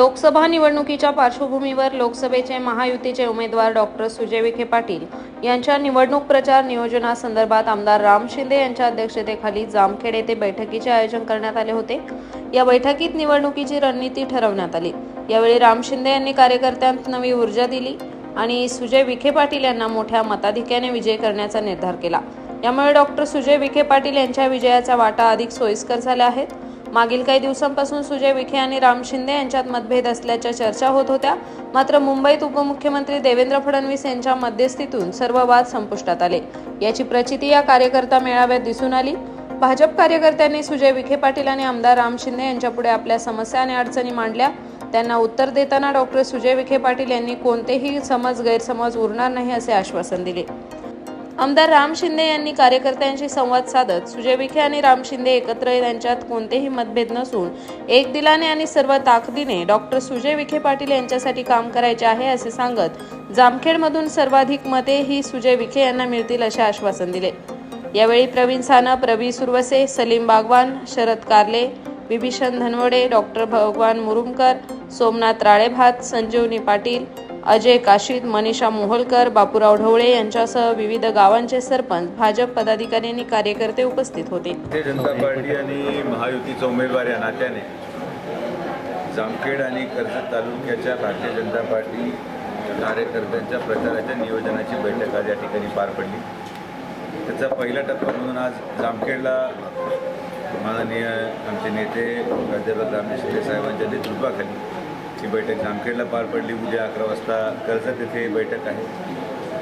लोकसभा निवडणुकीच्या पार्श्वभूमीवर लोकसभेचे महायुतीचे उमेदवार डॉक्टर सुजय विखे पाटील यांच्या निवडणूक प्रचार नियोजनासंदर्भात आमदार राम शिंदे यांच्या अध्यक्षतेखाली जामखेड येथे बैठकीचे आयोजन करण्यात आले होते. या बैठकीत निवडणुकीची रणनीती ठरवण्यात आली. यावेळी राम शिंदे यांनी कार्यकर्त्यांत नवी ऊर्जा दिली आणि सुजय विखे पाटील यांना मोठ्या मताधिक्याने विजय करण्याचा निर्धार केला. यामुळे डॉक्टर सुजय विखे पाटील यांच्या विजयाचा वाटा अधिक सोयीस्कर झाला आहे. मागील काही दिवसांपासून सुजय विखे आणि राम शिंदे यांच्यात मतभेद असल्याच्या चर्चा होत होत्या. मात्र मुंबईत उपमुख्यमंत्री देवेंद्र फडणवीस यांच्या मध्यस्थीतून सर्व वाद संपुष्टात आले. याची प्रचिती या कार्यकर्ता मेळाव्यात दिसून आली. भाजप कार्यकर्त्यांनी सुजय विखे पाटील आणि आमदार राम शिंदे यांच्यापुढे आपल्या समस्या आणि अडचणी मांडल्या. त्यांना उत्तर देताना डॉक्टर सुजय विखे पाटील यांनी कोणतेही समज गैरसमज उरणार नाही असे आश्वासन दिले. आमदार राम शिंदे यांनी कार्यकर्त्यांशी संवाद साधत सुजय विखे आणि राम शिंदे एकत्र यांच्यात कोणतेही मतभेद नसून एक दिलाने आणि सर्व ताकदीने डॉक्टर सुजय विखे पाटील यांच्यासाठी काम करायचे आहे असे सांगत जामखेडमधून सर्वाधिक मते ही सुजय विखे यांना मिळतील असे आश्वासन दिले. यावेळी प्रवीण सानप रवी सुरवसे सलीम बागवान शरद कारले विभीषण धनवडे डॉक्टर भगवान मुरुमकर सोमनाथ राळेभात संजीवनी पाटील अजय काशीद मनीषा मोहोलकर बापूराव ढवळे यांच्यासह विविध गावांचे सरपंच भाजप पदाधिकारी आणि कार्यकर्ते उपस्थित होते. जनता पार्टी आणि महायुतीचा उमेदवार या नात्याने जामखेड आणि कर्जत तालुक्याच्या भारतीय जनता पार्टी कार्यकर्त्यांच्या प्रचाराच्या नियोजनाची बैठक आज या ठिकाणी पार पडली. त्याचा पहिला टप्पा म्हणून आज जामखेडला माननीय आमचे नेते प्राध्यापक रामदेव शिंदे साहेबांच्या नेतृत्वाखाली ही बैठक जामखेडला पार पडली. उद्या अकरा वाजता कर्जत येथे बैठक आहे.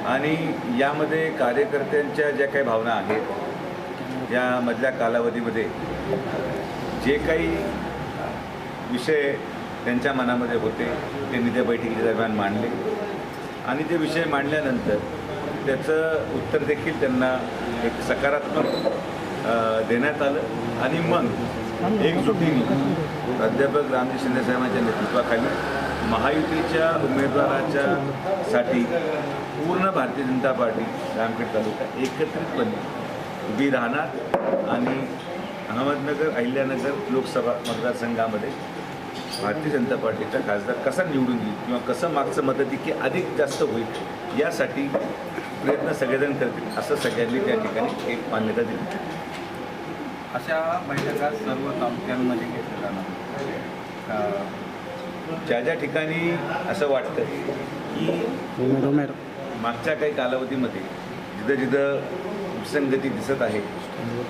आणि यामध्ये कार्यकर्त्यांच्या ज्या काही भावना आहेत यामधल्या कालावधीमध्ये जे काही विषय त्यांच्या मनामध्ये होते ते त्या बैठकीच्या दरम्यान मांडले. आणि ते विषय मांडल्यानंतर त्याचं उत्तर देखील त्यांना एक सकारात्मक देण्यात आलं. आणि मग एकजुटीने प्राध्यापक रामजी शिंदे साहेबांच्या नेतृत्वाखाली महायुतीच्या उमेदवाराच्या साठी पूर्ण भारतीय जनता पार्टी रामखेड तालुका एकत्रितपणे उभी राहणार आणि अहमदनगर अहिल्यानगर लोकसभा मतदारसंघामध्ये भारतीय जनता पार्टीचा खासदार कसा निवडून येईल किंवा कसं मागचं मताधिक्य अधिक जास्त होईल यासाठी प्रयत्न सगळेजण करतील असं सगळ्यांनी त्या ठिकाणी एक मान्यता दिली. अशा बैठका सर्व तालुक्यांमध्ये घेतल्या जाणार ज्या ज्या ठिकाणी असं वाटतं की मागच्या काही कालावधीमध्ये जिथं जिथं विसंगती दिसत आहे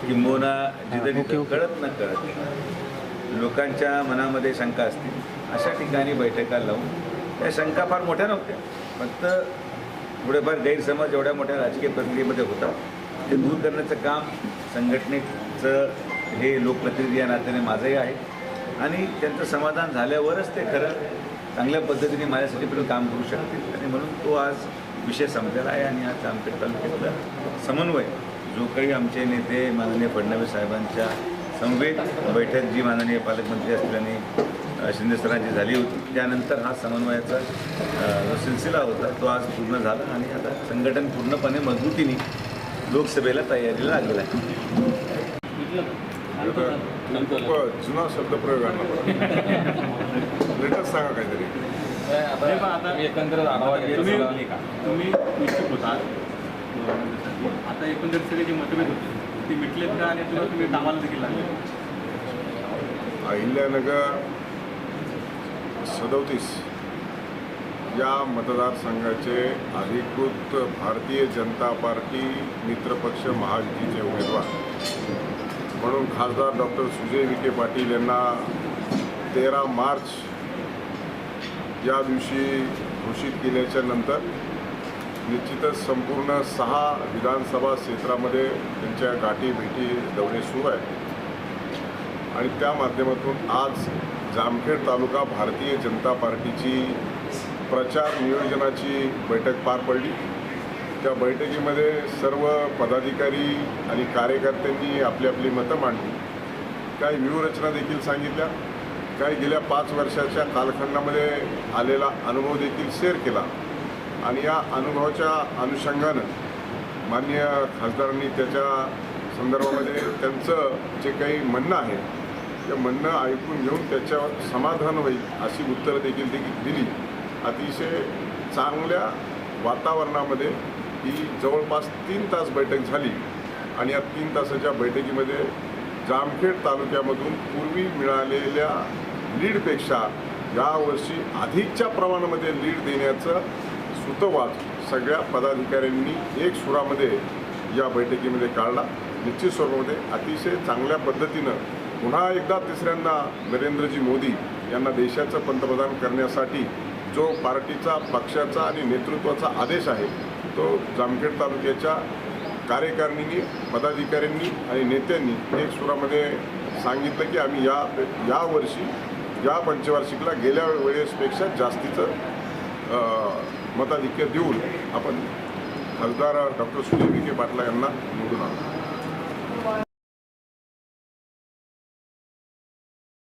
किंबहुना जिथं जिथं कळत न कळत लोकांच्या मनामध्ये शंका असतील अशा ठिकाणी बैठका लावून त्या शंका फार मोठ्या नव्हत्या. फक्त थोडेफार गैरसमज एवढ्या मोठ्या राजकीय प्रक्रियेमध्ये होतात ते दूर करण्याचं काम चं हे लोकप्रतिनिधी या नात्याने माझंही आहे. आणि त्यांचं समाधान झाल्यावरच ते खरं चांगल्या पद्धतीने माझ्यासाठी पण काम करू शकतील. आणि म्हणून तो आज विषय संपलेला आहे आणि आज आमच्या तालुक्यातला समन्वय जो काही आमचे नेते माननीय फडणवीस साहेबांच्या समवेत बैठक जी माननीय पालकमंत्री असल्याने शिंदे सरांची झाली होती त्यानंतर हा समन्वयाचा जो सिलसिला होता तो आज पूर्ण झाला आणि आता संघटन पूर्णपणे मजबूतीने लोकसभेला तयारीला लागलेला आहे. खूप जुना शब्दप्रयोग आणला लेटेस्ट सांगा काहीतरी. आता तुम्ही निश्चित होता आता एकंदरीत सगळे जे मतभेद होते ते मिटलेत का? आणि तुला तुम्ही कामाला देखील लागले अहिल्यानगर सदोतीस या मतदारसंघाचे अधिकृत भारतीय जनता पार्टी मित्रपक्ष महायुतीचे उमेदवार. म्हणून खासदार डॉक्टर सुजय विखे पाटील यांना तेरा मार्च या दिवशी घोषित केल्याच्यानंतर निश्चितच संपूर्ण सहा विधानसभा क्षेत्रामध्ये त्यांच्या गाठी भेटी दौरे सुरू आहेत. आणि त्या माध्यमातून आज जामखेड तालुका भारतीय जनता पार्टीची प्रचार नियोजनाची बैठक पार पडली. त्या बैठकीमध्ये सर्व पदाधिकारी आणि कार्यकर्त्यांनी आपली आपली मतं मांडली. काही व्यूहरचना देखील सांगितल्या. काही गेल्या पाच वर्षाच्या कालखंडामध्ये आलेला अनुभव देखील शेअर केला. आणि या अनुभवाच्या अनुषंगानं माननीय खासदारांनी त्याच्या संदर्भामध्ये त्यांचं जे काही म्हणणं आहे ते म्हणणं ऐकून घेऊन त्याच्यावर समाधान होईल अशी उत्तरं देखील देखील दिली. अतिशय चांगल्या वातावरणामध्ये ही जवळपास तीन तास बैठक झाली आणि या तीन तासाच्या बैठकीमध्ये जामखेड तालुक्यामधून पूर्वी मिळालेल्या लीडपेक्षा यावर्षी अधिकच्या प्रमाणामध्ये लीड देण्याचं सुतवाद सगळ्या पदाधिकाऱ्यांनी एक सुरामध्ये या बैठकीमध्ये काढला. निश्चित स्वरूपामध्ये अतिशय चांगल्या पद्धतीनं पुन्हा एकदा तिसऱ्यांदा नरेंद्रजी मोदी यांना देशाचं पंतप्रधान करण्यासाठी जो पार्टीचा पक्षाचा आणि नेतृत्वाचा आदेश आहे तो जामखेड तालुक्याच्या कार्यकारिणींनी पदाधिकाऱ्यांनी आणि नेत्यांनी एक सुरामध्ये सांगितलं की आम्ही या यावर्षी या पंचवार्षिकला गेल्या वेळेसपेक्षा जास्तीचं मताधिक्य देऊन आपण खासदार डॉक्टर सुजय विखे पाटला यांना निवडून आणू.